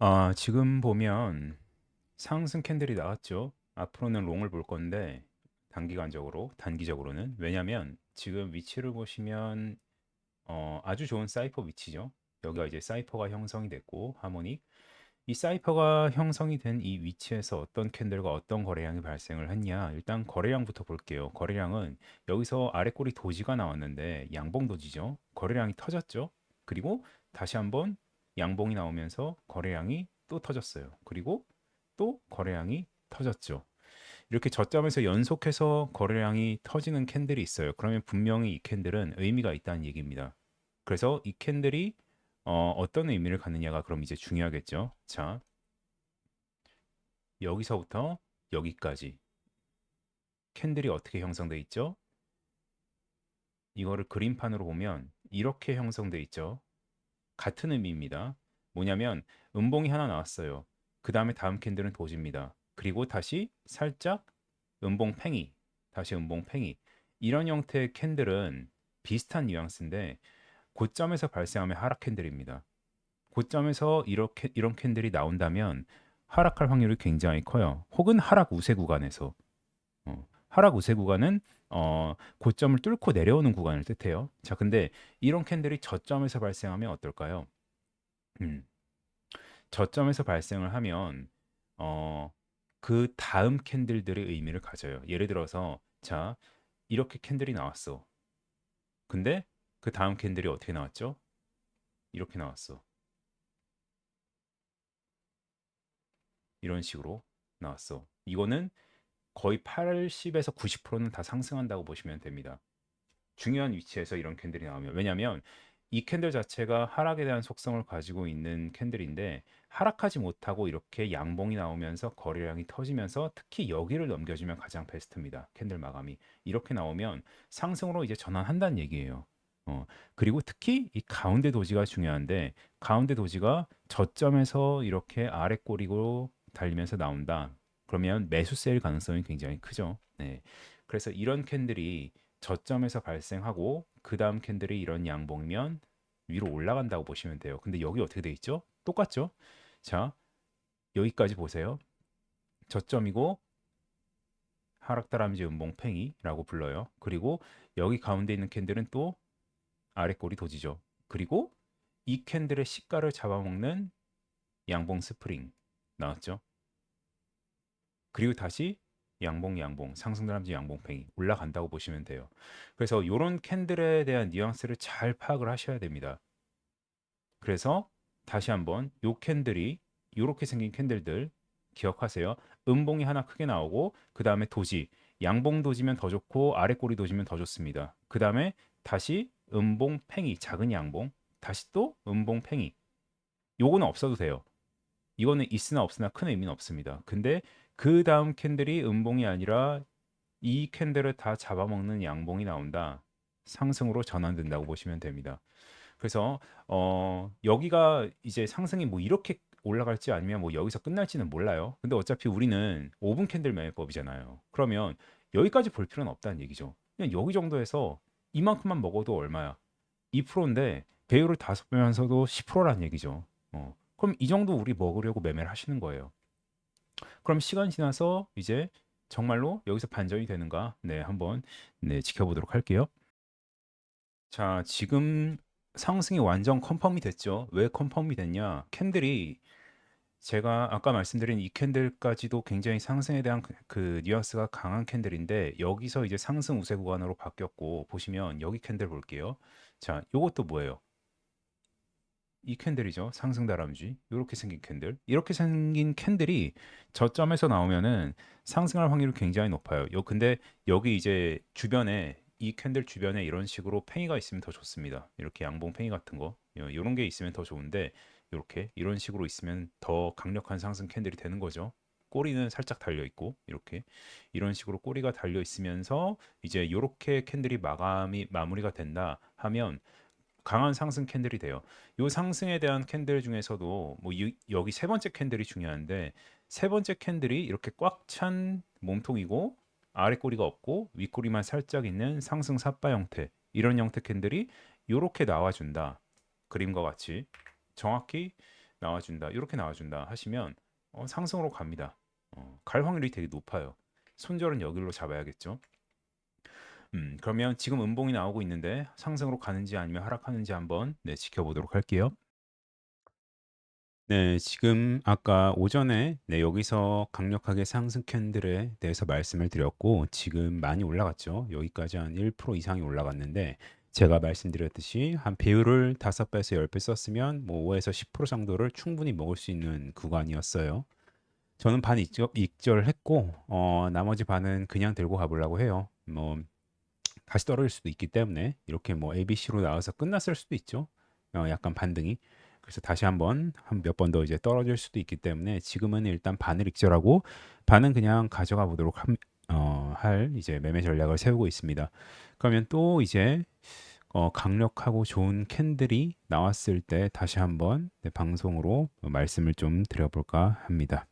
아, 지금 보면 상승 캔들이 나왔죠. 앞으로는 롱을 볼 건데 단기간적으로, 단기적으로는 왜냐면 지금 위치를 보시면 어, 아주 좋은 사이퍼 위치죠. 여기가 이제 사이퍼가 형성이 됐고 하모닉 이 사이퍼가 형성이 된 이 위치에서 어떤 캔들과 어떤 거래량이 발생을 했냐 일단 거래량부터 볼게요. 거래량은 여기서 아래 꼬리 도지가 나왔는데 양봉 도지죠. 거래량이 터졌죠. 그리고 다시 한번 양봉이 나오면서 거래량이 또 터졌어요. 그리고 또 거래량이 터졌죠. 이렇게 저점에서 연속해서 거래량이 터지는 캔들이 있어요. 그러면 분명히 이 캔들은 의미가 있다는 얘기입니다. 그래서 이 캔들이 어, 어떤 의미를 갖느냐가 그럼 이제 중요하겠죠. 자, 여기서부터 여기까지 캔들이 어떻게 형성돼 있죠? 이거를 그림판으로 보면 이렇게 형성돼 있죠. 같은 의미입니다. 뭐냐면 음봉이 하나 나왔어요. 그 다음에 다음 캔들은 도지입니다. 그리고 다시 살짝 음봉 팽이, 다시 음봉 팽이. 이런 형태의 캔들은 비슷한 뉘앙스인데 고점에서 발생하면 하락 캔들입니다. 고점에서 이렇게 이런 캔들이 나온다면 하락할 확률이 굉장히 커요. 혹은 하락 우세 구간에서 어, 하락 우세 구간은 어, 고점을 뚫고 내려오는 구간을 뜻해요. 자, 근데 이런 캔들이 저점에서 발생하면 어떨까요? 음, 저점에서 발생을 하면 어, 그 다음 캔들들의 의미를 가져요. 예를 들어서 자, 이렇게 캔들이 나왔어. 근데 그 다음 캔들이 어떻게 나왔죠? 이렇게 나왔어. 이런 식으로 나왔어. 이거는 거의 80에서 90%는 다 상승한다고 보시면 됩니다. 중요한 위치에서 이런 캔들이 나오면 왜냐하면 이 캔들 자체가 하락에 대한 속성을 가지고 있는 캔들인데 하락하지 못하고 이렇게 양봉이 나오면서 거래량이 터지면서 특히 여기를 넘겨주면 가장 베스트입니다. 캔들 마감이 이렇게 나오면 상승으로 이제 전환한다는 얘기예요. 어, 그리고 특히 이 가운데 도지가 중요한데 가운데 도지가 저점에서 이렇게 아래 꼬리로 달리면서 나온다. 그러면 매수 세일 가능성이 굉장히 크죠. 네. 그래서 이런 캔들이 저점에서 발생하고 그 다음 캔들이 이런 양봉이면 위로 올라간다고 보시면 돼요. 근데 여기 어떻게 돼 있죠? 똑같죠? 자, 여기까지 보세요. 저점이고 하락다람쥐 음봉팽이라고 불러요. 그리고 여기 가운데 있는 캔들은 또 아래 꼬리 도지죠. 그리고 이 캔들의 시가를 잡아먹는 양봉 스프링 나왔죠. 그리고 다시 양봉 양봉 상승다람쥐 양봉팽이 올라간다고 보시면 돼요. 그래서 이런 캔들에 대한 뉘앙스를 잘 파악을 하셔야 됩니다. 그래서 다시 한번 요 캔들이 이렇게 생긴 캔들들 기억하세요. 음봉이 하나 크게 나오고 그 다음에 도지 양봉 도지면 더 좋고 아래 꼬리 도지면 더 좋습니다. 그 다음에 다시 음봉 팽이 작은 양봉 다시 또 음봉 팽이 요거는 없어도 돼요. 이거는 있으나 없으나 큰 의미는 없습니다. 근데 그 다음 캔들이 음봉이 아니라 이 캔들을 다 잡아먹는 양봉이 나온다. 상승으로 전환된다고 보시면 됩니다. 그래서 어, 여기가 이제 상승이 뭐 이렇게 올라갈지 아니면 뭐 여기서 끝날지는 몰라요. 근데 어차피 우리는 5분 캔들 매매법이잖아요. 그러면 여기까지 볼 필요는 없다는 얘기죠. 그냥 여기 정도에서 이만큼만 먹어도 얼마야? 2%인데 배율을 다섯 배면서도 10%란 얘기죠. 어. 그럼 이 정도 우리 먹으려고 매매를 하시는 거예요. 그럼 시간 지나서 이제 정말로 여기서 반전이 되는가? 네, 한번 네, 지켜보도록 할게요. 자, 지금 상승이 완전 컨펌이 됐죠. 왜 컨펌이 됐냐? 캔들이 제가 아까 말씀드린 이 캔들까지도 굉장히 상승에 대한 그, 그 뉘앙스가 강한 캔들인데 여기서 이제 상승 우세 구간으로 바뀌었고 보시면 여기 캔들 볼게요. 자, 요것도 뭐예요? 이 캔들이죠. 상승 다람쥐. 이렇게 생긴 캔들. 이렇게 생긴 캔들이 저점에서 나오면은 상승할 확률이 굉장히 높아요. 요 근데 여기 이제 주변에 이 캔들 주변에 이런 식으로 팽이가 있으면 더 좋습니다. 이렇게 양봉 팽이 같은 거. 이런 게 있으면 더 좋은데 이렇게 이런 식으로 있으면 더 강력한 상승 캔들이 되는 거죠. 꼬리는 살짝 달려 있고 이렇게 이런 식으로 꼬리가 달려 있으면서 이제 이렇게 캔들이 마감이 마무리가 된다 하면 강한 상승 캔들이 돼요. 이 상승에 대한 캔들 중에서도 뭐 이, 여기 세 번째 캔들이 중요한데 세 번째 캔들이 이렇게 꽉 찬 몸통이고 아래 꼬리가 없고 윗꼬리만 살짝 있는 상승 삿바 형태 이런 형태 캔들이 이렇게 나와준다. 그림과 같이 정확히 나와준다 이렇게 나와준다 하시면 어, 상승으로 갑니다. 어, 갈 확률이 되게 높아요. 손절은 여기로 잡아야겠죠. 음, 그러면 지금 음봉이 나오고 있는데 상승으로 가는지 아니면 하락하는지 한번 네, 지켜보도록 할게요. 네, 지금 아까 오전에 네, 여기서 강력하게 상승 캔들에 대해서 말씀을 드렸고 지금 많이 올라갔죠. 여기까지 한 1% 이상이 올라갔는데 제가 말씀드렸듯이 한 배율을 5배에서 10배 썼으면 뭐 5에서 10% 정도를 충분히 먹을 수 있는 구간이었어요. 저는 반 익절, 익절했고 어, 나머지 반은 그냥 들고 가보려고 해요. 뭐 다시 떨어질 수도 있기 때문에 이렇게 뭐 ABC로 나와서 끝났을 수도 있죠. 어, 약간 반등이. 그래서 다시 한번 한 몇 번 더 이제 떨어질 수도 있기 때문에 지금은 일단 반을 익절하고 반은 그냥 가져가 보도록 함, 어, 할 이제 매매 전략을 세우고 있습니다. 그러면 또 이제 어, 강력하고 좋은 캔들이 나왔을 때 다시 한번 네, 방송으로 말씀을 좀 드려볼까 합니다.